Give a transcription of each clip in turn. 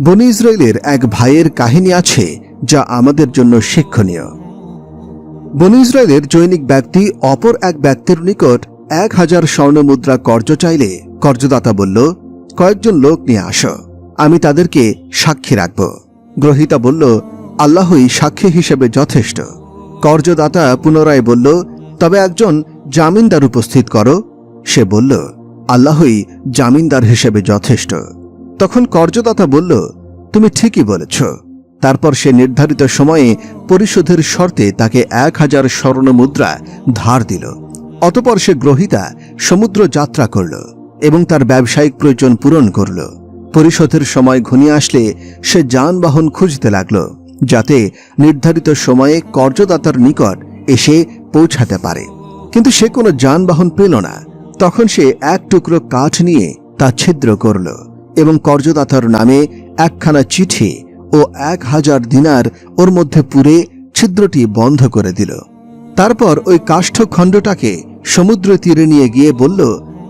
বনি ইসরায়েলের এক ভাইয়ের কাহিনী আছে যা আমাদের জন্য শিক্ষণীয়। বনি ইসরায়েলের জৈনিক ব্যক্তি অপর এক ব্যক্তির নিকট এক হাজার স্বর্ণ মুদ্রা কর্জ চাইলে কর্জদাতা বলল, কয়েকজন লোক নিয়ে আসো, আমি তাদেরকে সাক্ষী রাখব। গ্রহিতা বলল, আল্লাহই সাক্ষী হিসেবে যথেষ্ট। কর্জদাতা পুনরায় বলল, তবে একজন জামিনদার উপস্থিত করো। সে বলল, আল্লাহই জামিনদার হিসেবে যথেষ্ট। তখন কর্জদাতা বলল, তুমি ঠিকই বলেছ। তারপর সে নির্ধারিত সময়ে পরিশোধের শর্তে তাকে এক হাজার স্বর্ণ মুদ্রা ধার দিল। অতপর সে গ্রহিতা সমুদ্র যাত্রা করল এবং তার ব্যবসায়িক প্রয়োজন পূরণ করল। পরিশোধের সময় ঘনিয়ে আসলে সে যানবাহন খুঁজতে লাগল, যাতে নির্ধারিত সময়ে কর্জদাতার নিকট এসে পৌঁছাতে পারে। কিন্তু সে কোনো যানবাহন পেল না। তখন সে এক টুকরো কাঠ নিয়ে তা ছিদ্র করল। এবং কর্জদাতার নামে একখানা চিঠি ও এক হাজার দিনার ওর মধ্যে পুরে ছিদ্রটি বন্ধ করে দিল। তারপর ওই কাষ্ঠ খণ্ডটাকে সমুদ্র তীরে নিয়ে গিয়ে বলল,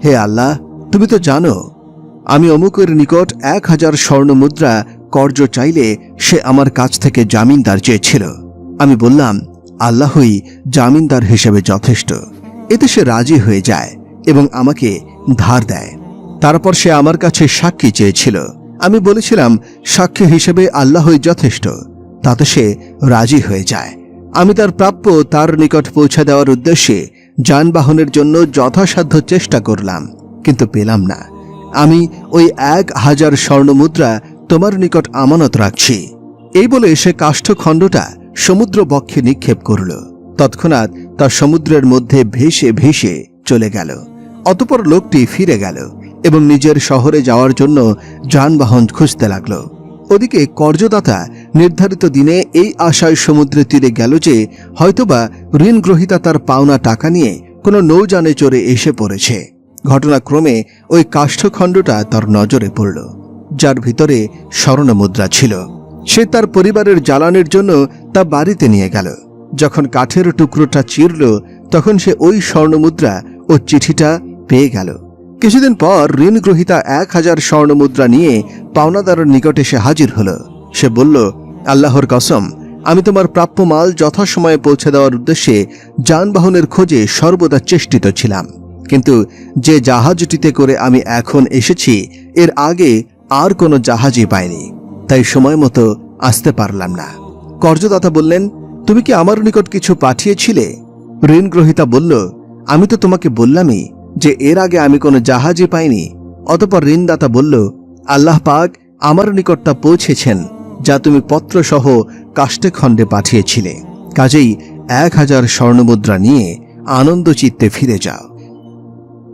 হে আল্লাহ, তুমি তো জানো, আমি অমুকের নিকট এক হাজার স্বর্ণ মুদ্রা কর্জ চাইলে সে আমার কাছ থেকে জামিনদার চেয়েছিল। আমি বললাম, আল্লাহই জামিনদার হিসেবে যথেষ্ট। এতে সে রাজি হয়ে যায় এবং আমাকে ধার দেয়। তারপর সে আমার কাছে সাক্ষী চেয়েছিল। আমি বলেছিলাম, সাক্ষী হিসেবে আল্লাহই যথেষ্ট, তাতে সে রাজি হয়ে যায়। আমি তার প্রাপ্য তার নিকট পৌঁছে দেওয়ার উদ্দেশ্যে যানবাহনের জন্য যথাসাধ্য চেষ্টা করলাম, কিন্তু পেলাম না। আমি ওই এক হাজার স্বর্ণ মুদ্রা তোমার নিকট আমানত রাখছি। এই বলে সে কাষ্ঠখণ্ডটা সমুদ্র বক্ষে নিক্ষেপ করল। তৎক্ষণাৎ তা সমুদ্রের মধ্যে ভেসে ভেসে চলে গেল। অতপর লোকটি ফিরে গেল। এবং নিজের শহরে যাওয়ার জন্য যানবাহন খুঁজতে লাগল। ওদিকে কর্জদাতা নির্ধারিত দিনে এই আশায় সমুদ্রের তীরে গেল যে হয়তোবা ঋণ গ্রহিতা তার পাওনা টাকা নিয়ে কোনো নৌযানে চড়ে এসে পড়েছে। ঘটনাক্রমে ওই কাষ্ঠখণ্ডটা তার নজরে পড়ল, যার ভিতরে স্বর্ণ মুদ্রা ছিল। সে তার পরিবারের জ্বালানির জন্য তা বাড়িতে নিয়ে গেল। যখন কাঠের টুকরোটা চিরল, তখন সে ওই স্বর্ণমুদ্রা ও চিঠিটা পেয়ে গেল। কিছুদিন পর ঋণ গ্রহিতা এক হাজার স্বর্ণ মুদ্রা নিয়ে পাওনাদারের নিকটে সে হাজির হল। সে বলল, আল্লাহর কসম, আমি তোমার প্রাপ্য মাল যথাসময়ে পৌঁছে দেওয়ার উদ্দেশ্যে যানবাহনের খোঁজে সর্বদা চেষ্টিত ছিলাম। কিন্তু যে জাহাজটিতে করে আমি এখন এসেছি, এর আগে আর কোনো জাহাজই পাইনি। তাই সময় মতো আসতে পারলাম না। কর্জদাতা বললেন, তুমি কি আমার নিকট কিছু পাঠিয়েছিলে? ঋণ গ্রহিতা বলল, আমি তো তোমাকে বললামই যে এর আগে আমি কোনো জাহাজই পাইনি। অতপর ঋণদাতা বলল, আল্লাহ পাক আমার নিকট তা পৌঁছেছেন, যা তুমি পত্রসহ কাষ্টে খণ্ডে পাঠিয়েছিলে। কাজেই এক হাজার স্বর্ণমুদ্রা নিয়ে আনন্দ চিত্তে ফিরে যাও।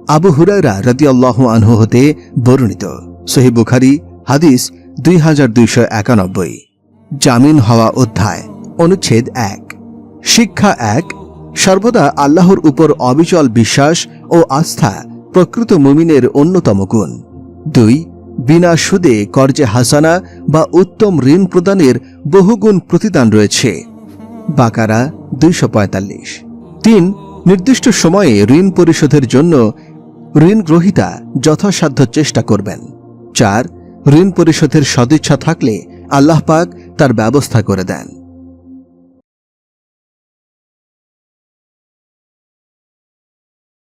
আবু হুরায়রা রদিয়াল্লাহ আনহু হতে বর্ণিত। সহি বুখারি, হাদিস দুই হাজার দুইশো একানব্বই। জামিন হওয়া অধ্যায়, অনুচ্ছেদ এক। শিক্ষা এক, সর্বদা আল্লাহর উপর অবিচল বিশ্বাস ও আস্থা প্রকৃত মুমিনের অন্যতম গুণ। দুই, বিনা সুদে কর্জে হাসানা বা উত্তম ঋণ প্রদানের বহুগুণ প্রতিদান রয়েছে। বাকারা দুইশো পঁয়তাল্লিশ। তিন, নির্দিষ্ট সময়ে ঋণ পরিশোধের জন্য ঋণ গ্রহিতা যথাসাধ্য চেষ্টা করবেন। চার, ঋণ পরিশোধের সদিচ্ছা থাকলে আল্লাহ পাক তার ব্যবস্থা করে দেন।